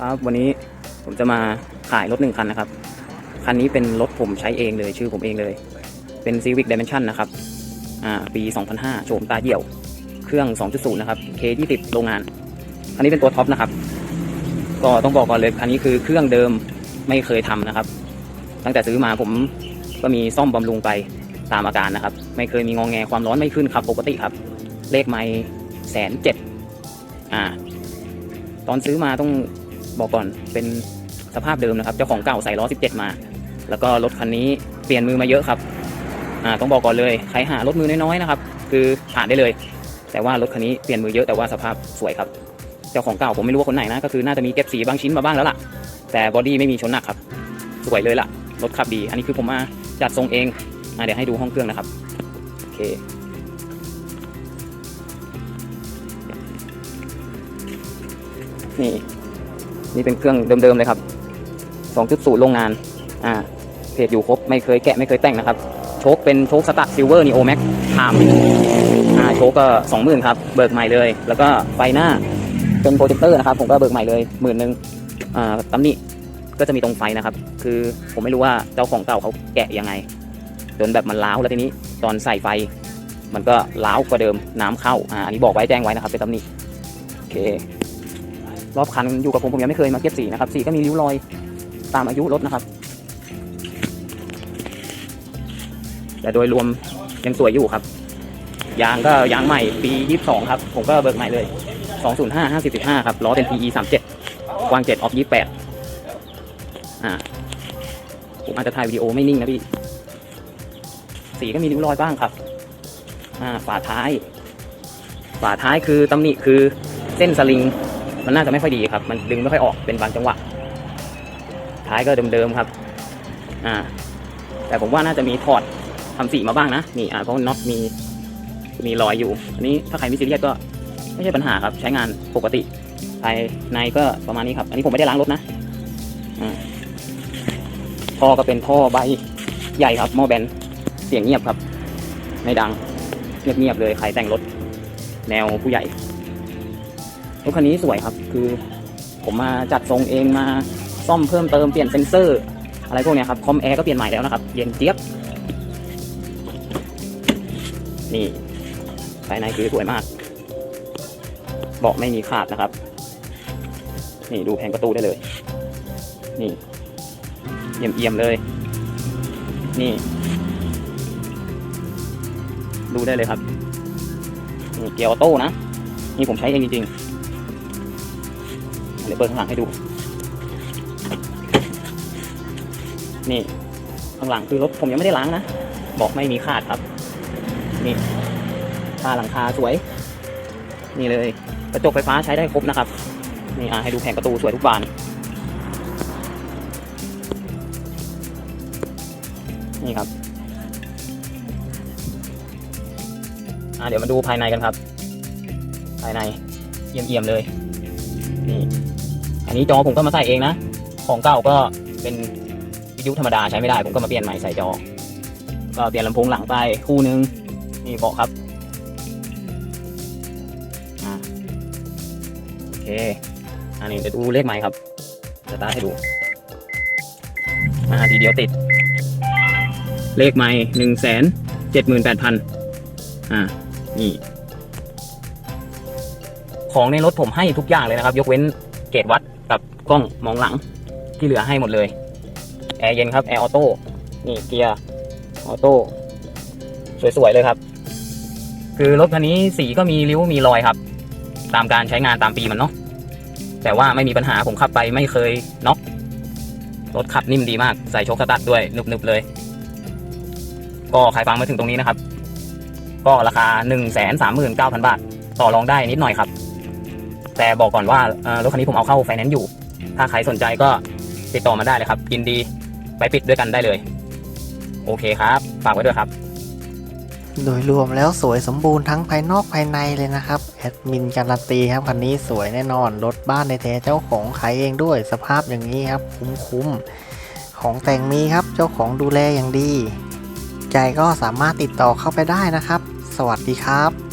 ครับวันนี้ผมจะมาขายรถหนึ่งคันนะครับ คันนี้เป็นรถผมใช้เองเลยชื่อผมเองเลย เป็น Civic Dimension นะครับ อ่า ปี 2005 โฉมตาเดี่ยว เครื่อง 2.0 นะครับ K20 โรงงาน อันนี้เป็นตัวท็อปนะครับ ก็ต้องบอกก่อนเลยคันนี้คือเครื่องเดิมไม่เคยทำนะครับ ตั้งแต่ซื้อมาผมก็มีซ่อมบำรุงไปตามอาการนะครับ ไม่เคยมีงองแงความร้อนไม่ขึ้นครับปกติครับ เลขไม่แสนเจ็ดอ่า ตอนซื้อมาต้อง บอกก่อนเป็นสภาพเดิมนะครับ เจ้าของเก่าใส่ล้อ 17 มา แล้วก็รถคันนี้เปลี่ยนมือมาเยอะครับอ่าต้องบอกก่อนเลยใครหารถมือน้อยๆนะครับ คือผ่านได้เลย แต่ว่ารถคันนี้เปลี่ยนมือเยอะแต่ว่าสภาพสวยครับ เจ้าของเก่าผมไม่รู้ว่าคนไหนนะ ก็คือน่าจะมีเก็บสีบางชิ้นมาบ้างแล้วล่ะ แต่บอดี้ไม่มีชนหนักครับ สวยเลยล่ะ รถขับดี อันนี้คือผมมาจัดทรงเองอ่าเดี๋ยวให้ดูห้องเครื่องนะครับ โอเคนี่ นี่เป็นเครื่องเดิมๆเลยครับ2.0โรงงาน อ่า เพจอยู่ครบ ไม่เคยแกะไม่เคยแต่งนะครับ โชคเป็นโชคสตาร์ซิลเวอร์นีโอแม็กไทม์อ่า โชคก็20,000ครับ เบิกใหม่เลย แล้วก็ไฟหน้าเป็นโปรเจคเตอร์นะครับ ผมก็เบิกใหม่เลยหมื่นหนึ่งอ่าตำหนิก็จะมีตรงไฟนะครับ คือผมไม่รู้ว่าเจ้าของเก่าเขาแกะยังไง จนแบบมันล้าวแล้วทีนี้ ตอนใส่ไฟ มันก็ล้าวกว่าเดิม น้ำเข้า อ่า อันนี้บอกไว้แจ้งไว้นะครับเป็นตำหนิโอเค รอบคันอยู่กับผมผมยังไม่เคยมาเก็บสีนะครับสีก็มีริ้วรอยตามอายุรถนะครับ แต่โดยรวมยังสวยอยู่ครับ ยางก็ยางใหม่ปี22ครับ ผมก็เบิกใหม่เลย 205 50.5ครับล้อเป็น PE 37กว้าง7ออฟ28อ่าผมอาจจะถ่ายวิดีโอไม่นิ่งนะพี่สีก็มีริ้วรอยบ้างครับอ่าฝาท้าย ฝาท้ายคือตำหนิคือเส้นสลิง มันน่าจะไม่ค่อยดีครับ มันดึงไม่ค่อยออกเป็นบางจังหวะ ท้ายก็เดิมๆครับ อ่า แต่ผมว่าน่าจะมีถอดทำสีมาบ้างนะ นี่อ่าเพราะน็อตมีมีรอยอยู่ อันนี้ถ้าใครไม่ซีเรียสก็ไม่ใช่ปัญหาครับ ใช้งานปกติ ภายในก็ประมาณนี้ครับ อันนี้ผมไม่ได้ล้างรถนะอ่าท่อก็เป็นท่อใบใหญ่ครับหม้อแบน เสียงเงียบครับ ไม่ดัง เงียบๆเลย ใครแต่งรถ แนวผู้ใหญ่ รถคันนี้สวยครับ คือผมมาจัดทรงเองมาซ่อมเพิ่มเติมเปลี่ยนเซนเซอร์ อะไรพวกนี้ครับ คอมแอร์ก็เปลี่ยนใหม่แล้วนะครับ เย็นเจี๊ยบ นี่ภายในคือสวยมาก เบาะไม่มีขาดนะครับ นี่ดูแผงประตูได้เลย นี่เอี่ยมๆเลย นี่ดูได้เลยครับนี่เกียร์ออโต้นะ นี่ผมใช้เองจริงๆ ดี๋ยวเปิดข้างหลังให้ดู นี่ข้างหลังคือรถผมยังไม่ได้ล้างนะ บอกไม่มีขาดครับ นี่ผ้าหลังคาสวย นี่เลย กระจกไฟฟ้าใช้ได้ครบนะครับ นี่อะให้ดูแผงประตูสวยทุกบาน นี่ครับอะเดี๋ยวมาดูภายในกันครับ ภายในเยี่ยมๆเลย นี่ อันนี้จอผมก็มาใส่เองนะ ของเก่าก็เป็นวิทยุธรรมดาใช้ไม่ได้ ผมก็มาเปลี่ยนใหม่ใส่จอ ก็เปลี่ยนลำโพงหลังไปคู่นึง นี่เบาะครับอ่าโอเค อันนี้จะดูเลขใหมครับ จะตาร์ให้ดูอ่าทีเดียวติด เลขใหม่หนึ่งแสนเจ็ดหมื่นแปดพันอ่า นี่ของในรถผมให้ทุกอย่างเลยนะครับ ยกเว้นเกจวัด กล้องมองหลังที่เหลือให้หมดเลย แอร์เย็นครับ แอร์ออโต้ นี่เกียร์ออโต้ สวย ๆ เลยครับ คือรถคันนี้สีก็มีริ้วมีรอยครับ ตามการใช้งานตามปีมันเนาะ แต่ว่าไม่มีปัญหาผมขับไปไม่เคยน็อก รถขับนิ่มดีมาก ใส่โชคสตาร์ทด้วยนึบๆเลย ก็ใครฟังมาถึงตรงนี้นะครับ ก็ราคา 1 3 9 0 0 0 บาท ต่อรองได้นิดหน่อยครับ แต่บอกก่อนว่ารถคันนี้ผมเอาเข้าไฟแนนซ์อยู่ ถ้าใครสนใจก็ติดต่อมาได้เลยครับยินดีไปปิดด้วยกันได้เลย โอเคครับ ฝากไว้ด้วยครับ โดยรวมแล้วสวยสมบูรณ์ทั้งภายนอกภายในเลยนะครับแอดมินการันตีครับคันนี้สวยแน่นอนรถบ้านในแท้เจ้าของขายเองด้วย สภาพอย่างนี้ครับ คุ้มๆของแต่งมีครับเจ้าของดูแลอย่างดี ใจก็สามารถติดต่อเข้าไปได้นะครับ สวัสดีครับ